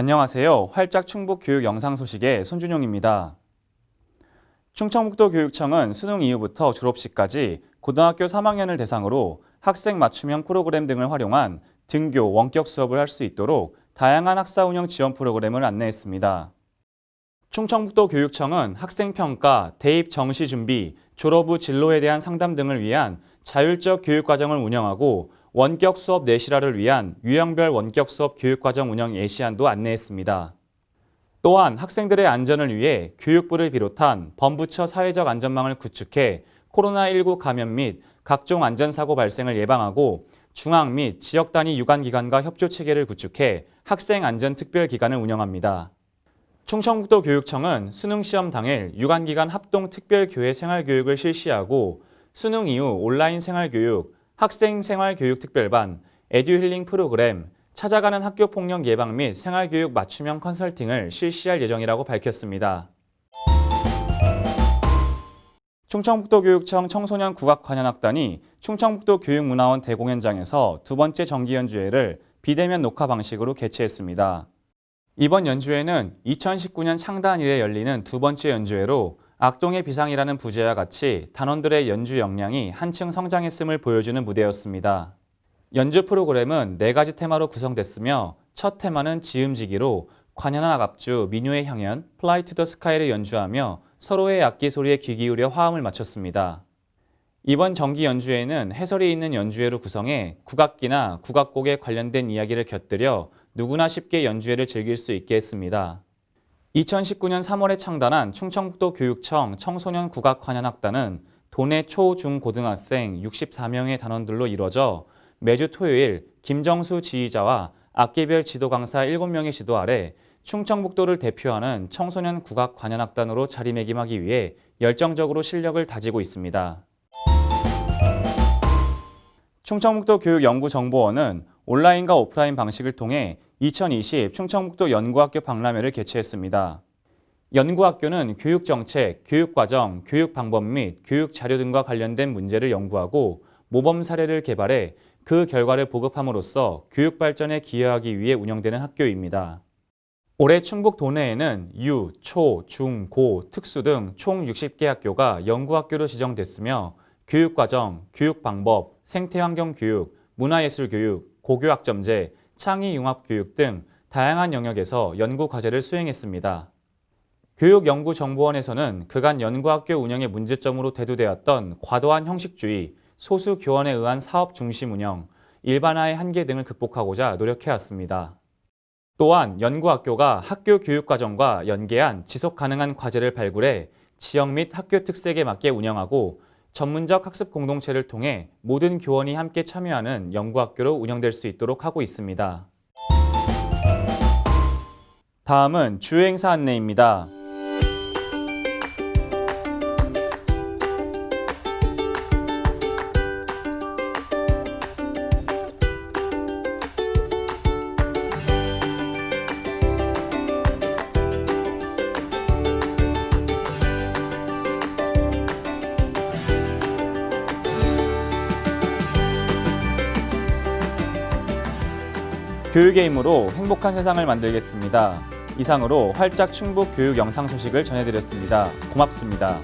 안녕하세요. 활짝 충북 교육 영상 소식의 손준용입니다. 충청북도 교육청은 수능 이후부터 졸업식까지 고등학교 3학년을 대상으로 학생 맞춤형 프로그램 등을 활용한 등교 원격 수업을 할 수 있도록 다양한 학사 운영 지원 프로그램을 안내했습니다. 충청북도 교육청은 학생 평가, 대입 정시 준비, 졸업 후 진로에 대한 상담 등을 위한 자율적 교육 과정을 운영하고 원격 수업 내실화를 위한 유형별 원격 수업 교육 과정 운영 예시안도 안내했습니다. 또한 학생들의 안전을 위해 교육부를 비롯한 범부처 사회적 안전망을 구축해 코로나19 감염 및 각종 안전사고 발생을 예방하고 중앙 및 지역 단위 유관기관과 협조 체계를 구축해 학생 안전 특별기관을 운영합니다. 충청북도 교육청은 수능 시험 당일 유관기관 합동 특별 교회 생활 교육을 실시하고 수능 이후 온라인 생활 교육, 학생 생활교육 특별반, 에듀힐링 프로그램, 찾아가는 학교 폭력 예방 및 생활교육 맞춤형 컨설팅을 실시할 예정이라고 밝혔습니다. 충청북도 교육청 청소년 국악 관현악단이 충청북도 교육문화원 대공연장에서 두 번째 정기 연주회를 비대면 녹화 방식으로 개최했습니다. 이번 연주회는 2019년 창단 이래 열리는 두 번째 연주회로 악동의 비상이라는 부제와 같이 단원들의 연주 역량이 한층 성장했음을 보여주는 무대였습니다. 연주 프로그램은 네 가지 테마로 구성됐으며 첫 테마는 지음지기로 관현악 압주, 민요의 향연, 플라이 투 더 스카이를 연주하며 서로의 악기 소리에 귀 기울여 화음을 맞췄습니다. 이번 정기 연주회는 해설이 있는 연주회로 구성해 국악기나 국악곡에 관련된 이야기를 곁들여 누구나 쉽게 연주회를 즐길 수 있게 했습니다. 2019년 3월에 창단한 충청북도 교육청 청소년 국악 관현악단은 도내 초, 중, 고등학생 64명의 단원들로 이루어져 매주 토요일 김정수 지휘자와 악기별 지도 강사 7명의 지도 아래 충청북도를 대표하는 청소년 국악 관현악단으로 자리매김하기 위해 열정적으로 실력을 다지고 있습니다. 충청북도 교육연구정보원은 온라인과 오프라인 방식을 통해 2020 충청북도 연구학교 박람회를 개최했습니다. 연구학교는 교육정책, 교육과정, 교육방법 및 교육자료 등과 관련된 문제를 연구하고 모범 사례를 개발해 그 결과를 보급함으로써 교육 발전에 기여하기 위해 운영되는 학교입니다. 올해 충북 도내에는 유, 초, 중, 고, 특수 등 총 60개 학교가 연구학교로 지정됐으며 교육과정, 교육방법, 생태환경교육, 문화예술교육, 고교학점제, 창의융합교육 등 다양한 영역에서 연구 과제를 수행했습니다. 교육연구정보원에서는 그간 연구학교 운영의 문제점으로 대두되었던 과도한 형식주의, 소수 교원에 의한 사업 중심 운영, 일반화의 한계 등을 극복하고자 노력해왔습니다. 또한 연구학교가 학교 교육과정과 연계한 지속 가능한 과제를 발굴해 지역 및 학교 특색에 맞게 운영하고 전문적 학습 공동체를 통해 모든 교원이 함께 참여하는 연구학교로 운영될 수 있도록 하고 있습니다. 다음은 주요 행사 안내입니다. 교육의 힘으로 행복한 세상을 만들겠습니다. 이상으로 활짝 충북 교육 영상 소식을 전해드렸습니다. 고맙습니다.